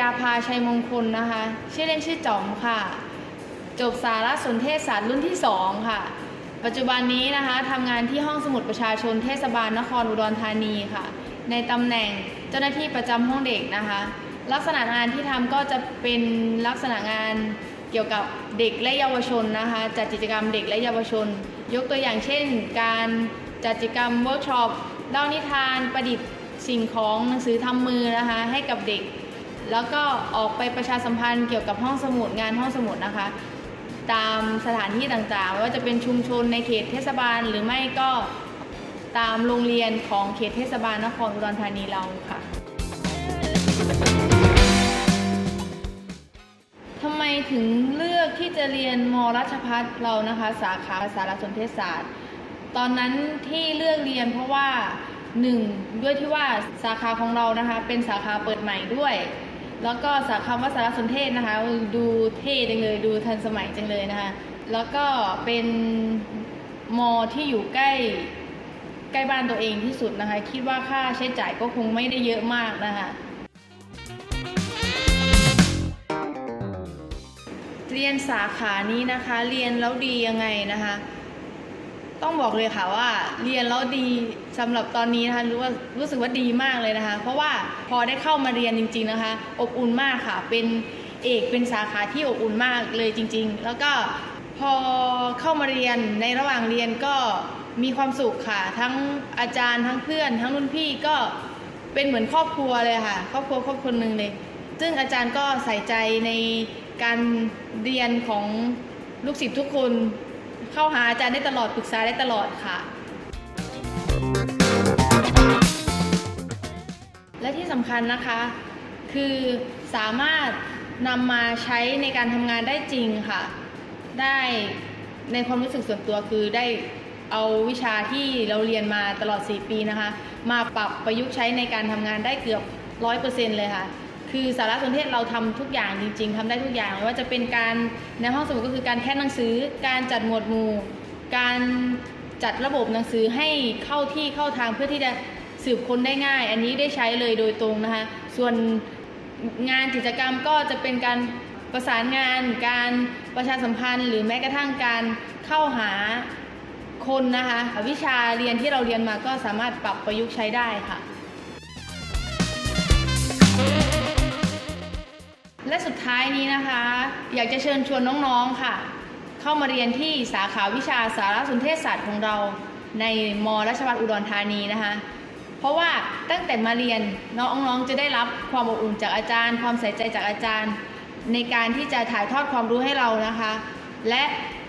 ดาภาชัยมงคลนะคะ ชื่อเล่นชื่อจอมค่ะ จบสารสนเทศศาสตร์รุ่นที่ 2 ค่ะ ปัจจุบันนี้นะคะทำงานที่ห้องสมุดประชาชนเทศบาลนครอุดรธานีค่ะ ในตำแหน่งเจ้าหน้าที่ประจำห้องเด็กนะคะ ลักษณะงานที่ทำก็จะเป็นลักษณะงานเกี่ยวกับเด็กและเยาวชนนะคะ จัดกิจกรรมเด็กและเยาวชน ยกตัวอย่างเช่น การจัดกิจกรรมเวิร์กช็อปเล่านิทานประดิษฐ์สิ่งของหนังสือทำมือนะคะ ให้กับเด็ก แล้วก็ออกไปประชาสัมพันธ์เกี่ยวกับห้องสมุดงานห้องสมุดนะคะ ตามสถานที่ต่างๆไม่ว่าจะเป็นชุมชนในเขตเทศบาล หรือไม่ก็ตามโรงเรียนของเขตเทศบาลนครอุดรธานีเราค่ะทำไมถึงเลือกที่จะเรียนมราชพัฒเรานะคะ สาขาสารสนเทศศาสตร์ ตอนนั้นที่เลือกเรียนเพราะว่าหนึ่งด้วยที่ว่าสาขาของเรานะคะ เป็นสาขาเปิดใหม่ด้วย แล้วก็สาขาว่าสารสนเทศนะคะ ดูเท่จังเลยดูทันสมัยจังเลยนะคะ แล้วก็เป็นมอที่อยู่ใกล้ใกล้บ้านตัวเองที่สุดนะคะ คิดว่าค่าใช้จ่ายก็คงไม่ได้เยอะมากนะคะเรียนสาขานี้นะคะ เรียนแล้วดียังไงนะคะ ต้องบอกเลยค่ะว่าเรียนแล้วดีสำหรับตอนนี้นะคะรู้ว่ารู้สึกว่าดีมากเลยนะคะ เพราะว่าพอได้เข้ามาเรียนจริง ๆนะคะ อบอุ่นมากค่ะ เป็นเอกเป็นสาขาที่อบอุ่นมากเลยจริง ๆ แล้วก็พอเข้ามาเรียนในระหว่างเรียนก็มีความสุขค่ะ ทั้งอาจารย์ทั้งเพื่อน ทั้งรุ่นพี่ก็เป็นเหมือนครอบครัวเลยค่ะ ครอบครัวครอบครัวหนึ่งเลย ซึ่งอาจารย์ก็ใส่ใจในการเรียนของลูกศิษย์ทุกคน เข้าหาอาจารย์ได้ตลอดปรึกษาได้ตลอดค่ะ และที่สำคัญนะคะ คือสามารถนำมาใช้ในการทำงานได้จริงค่ะ ได้ในความรู้สึกส่วนตัวคือได้เอาวิชาที่เราเรียนมาตลอด 4 ปีนะคะ มาปรับประยุกต์ใช้ในการทำงานได้เกือบร้อยเปอร์เซ็นต์เลยค่ะ คือสารสนเทศเราทำทุกอย่างจริง ๆทำได้ทุกอย่างไม่ว่าจะเป็นการในห้องสมุดก็คือการแค่หนังสือ การจัดหมวดหมู่ การจัดระบบหนังสือให้เข้าที่เข้าทางเพื่อที่จะสืบค้นได้ง่าย อันนี้ได้ใช้เลยโดยตรงนะคะ ส่วนงานกิจกรรมก็จะเป็นการประสานงาน การประชาสัมพันธ์ หรือแม้กระทั่งการเข้าหาคนนะคะ วิชาเรียนที่เราเรียนมาก็สามารถปรับประยุกต์ใช้ได้ค่ะ และสุดท้ายนี้นะคะ อยากจะเชิญชวนน้องๆค่ะ เข้ามาเรียนที่สาขาวิชาสารสนเทศศาสตร์ของเราในมราชภัฏอุดรธานีนะคะ เพราะว่าตั้งแต่มาเรียนน้องๆจะได้รับความอบอุ่นจากอาจารย์ ความใส่ใจจากอาจารย์ ในการที่จะถ่ายทอดความรู้ให้เรานะคะ และ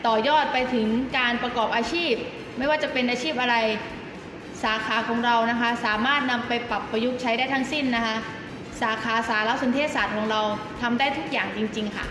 ต่อยอดไปถึงการประกอบอาชีพ ไม่ว่าจะเป็นอาชีพอะไรสาขาของเรานะคะ สามารถนำไปปรับประยุกต์ใช้ได้ทั้งสิ้นนะคะ สาขาสารสนเทศศาสตร์ของเราทำได้ทุกอย่างจริง ๆ ค่ะ